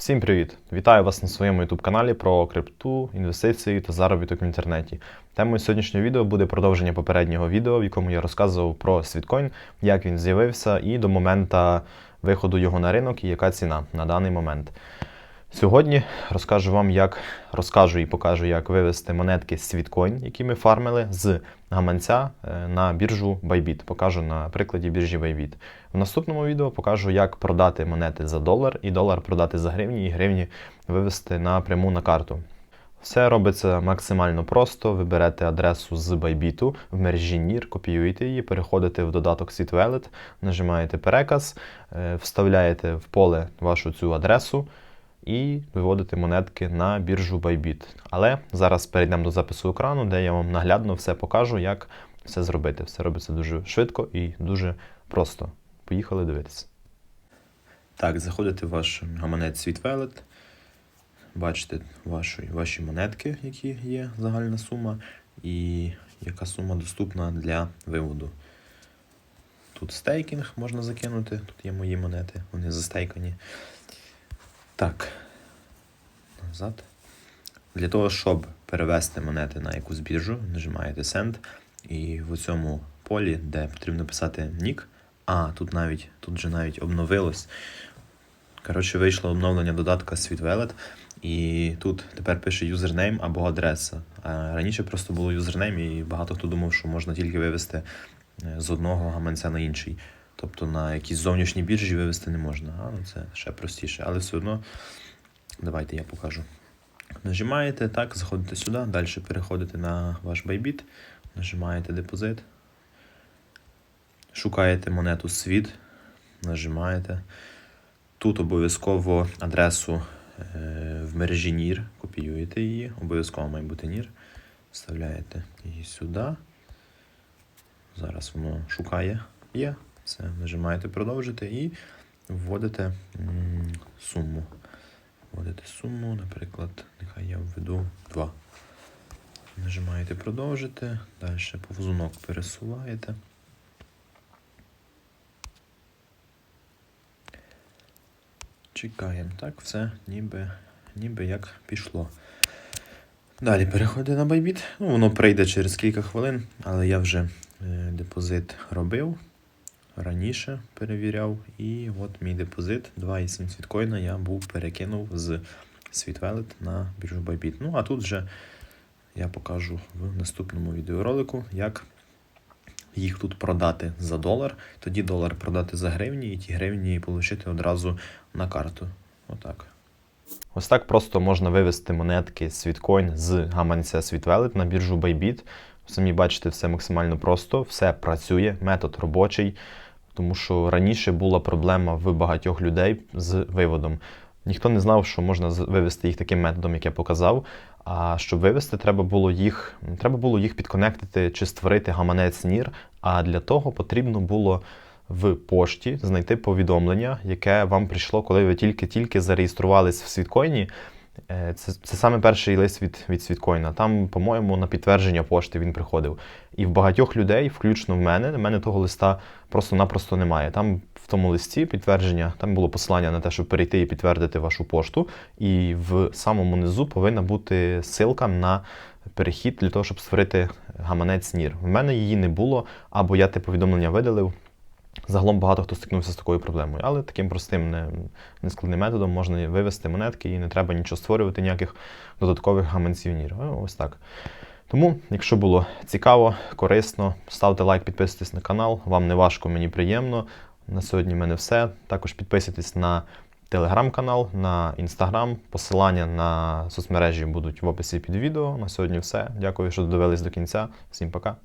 Всім привіт! Вітаю вас на своєму YouTube каналі про крипту, інвестиції та заробіток в інтернеті. Темою сьогоднішнього відео буде продовження попереднього відео, в якому я розказував про світкоін, як він з'явився і до моменту виходу його на ринок і яка ціна на даний момент. Сьогодні розкажу вам, як розкажу і покажу, як вивести монетки Світкоін, які ми фармили з гаманця е, на біржу Bybit. Покажу на прикладі біржі Bybit. В наступному відео покажу, як продати монети за долар і долар продати за гривні, і гривні вивести напряму на карту. Все робиться максимально просто. Ви берете адресу з Bybit в мережі NIR, копіюєте її, переходите в додаток SeatWallet, нажимаєте переказ, е, вставляєте в поле вашу цю адресу і виводите монетки на біржу Bybit. Але зараз перейдемо до запису екрану, де я вам наглядно все покажу, як все зробити. Все робиться дуже швидко і дуже просто. Поїхали дивитися. Так, заходите в ваш гаманець SweetWallet, бачите ваші, ваші монетки, які є загальна сума, і яка сума доступна для виводу. Тут стейкінг можна закинути, тут є мої монети, вони застейкані. Так. Назад. Для того, щоб перевести монети на якусь біржу, нажимаєте Send. І в цьому полі, де потрібно писати нік, а, тут навіть тут же навіть обновилось. Коротше, вийшло обновлення додатка SweetWallet, і тут тепер пише юзернейм або адреса. А раніше просто було юзернейм, і багато хто думав, що можна тільки вивести е, з одного гаманця на інший. Тобто на якісь зовнішні біржі вивести не можна. А, ну це ще простіше. Але все одно, давайте я покажу. Нажимаєте, так, заходите сюди, далі переходите на ваш Bybit, нажимаєте депозит, шукаєте монету світ, нажимаєте. Тут обов'язково адресу е, в мережі NIR, копіюєте її, обов'язково має бути NIR, вставляєте її сюди. Зараз воно шукає. Є. Все, нажимаєте продовжити і вводите суму. Вводите суму, наприклад, нехай я введу 2. Нажимаєте продовжити, далі повзунок пересуваєте. Чекаємо. Так, все ніби, ніби як пішло. Далі переходимо на Bybit. Ну, воно прийде через кілька хвилин, але я вже е, депозит робив раніше перевіряв. І от мій депозит 2,7 світкоїна я був перекинув з SweetWallet на біржу Bybit. Ну, а тут вже я покажу в наступному відеоролику, як їх тут продати за долар, тоді долар продати за гривні, і ті гривні отримати одразу на карту. Отак. Ось так просто можна вивести монетки Світкоін з гаманця SweetWallet на біржу Bybit. Самі бачите, все максимально просто, все працює, метод робочий, тому що раніше була проблема в багатьох людей з виводом. Ніхто не знав, що можна вивести їх таким методом, як я показав. А щоб вивести, треба було їх треба було їх підконектити чи створити гаманець NIR, А для того потрібно було в пошті знайти повідомлення, яке вам прийшло, коли ви тільки-тільки зареєструвались в світкоїні. Е, це це саме перший лист від від Світкоїна. Там, по-моєму, на підтвердження пошти він приходив. І в багатьох людей, включно в мене, в мене того листа просто-напросто немає. Там в тому листі підтвердження, там було посилання на те, щоб перейти і підтвердити вашу пошту. І в самому низу повинна бути ссылка на перехід для того, щоб створити гаманець NIR. В мене її не було, або я те повідомлення видалив. Загалом багато хто стикнувся з такою проблемою, але таким простим, не, нескладним методом можна вивести монетки і не треба нічого створювати, ніяких додаткових гаманців НІР. Ось так. Тому, якщо було цікаво, корисно, ставте лайк, підписуйтесь на канал. Вам не важко, мені приємно. На сьогодні в мене все. Також підписуйтесь на телеграм-канал, на інстаграм. Посилання на соцмережі будуть в описі під відео. На сьогодні все. Дякую, що додивились до кінця. Всім пока.